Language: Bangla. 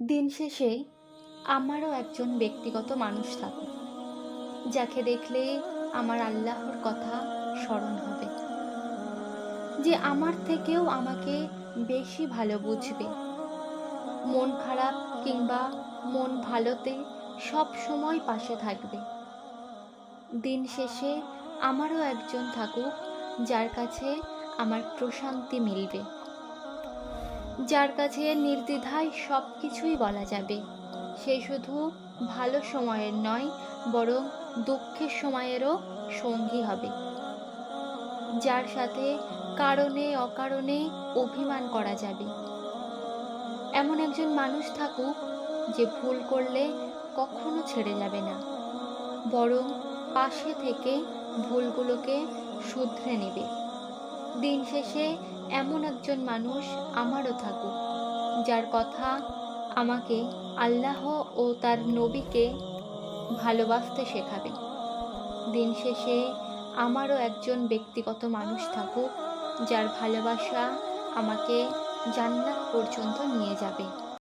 দিন শেষে আমারও একজন ব্যক্তিগত মানুষ থাকুক, যাকে দেখলে আমার আল্লাহর কথা স্মরণ হবে, যে আমার থেকেও আমাকে বেশি ভালো বুঝবে। মন খারাপ কিংবা মন ভালোতে সব সময় পাশে থাকবে। দিন শেষে আমারও একজন থাকুক, যার কাছে আমার প্রশান্তি মিলবে। যার কাছে নির্দ্বিধায় সব কিছুই বলা যাবে। সে শুধু ভালো সময়ের নয়, বরং দুঃখের সময়েরও সঙ্গী হবে। যার সাথে কারণে অকারণে অভিমান করা যাবে। এমন একজন মানুষ থাকুক যে ভুল করলে কখনো ছেড়ে যাবে না, বরং পাশে থেকে ভুলগুলোকে শুধরে নেবে। দিন শেষে এমন একজন মানুষ আমারও থাকুক, যার কথা আমাকে আল্লাহ ও তার নবীকে ভালোবাসতে শেখাবে। দিন শেষে আমারও একজন ব্যক্তিগত মানুষ থাকুক, যার ভালোবাসা আমাকে জান্নাত পর্যন্ত নিয়ে যাবে।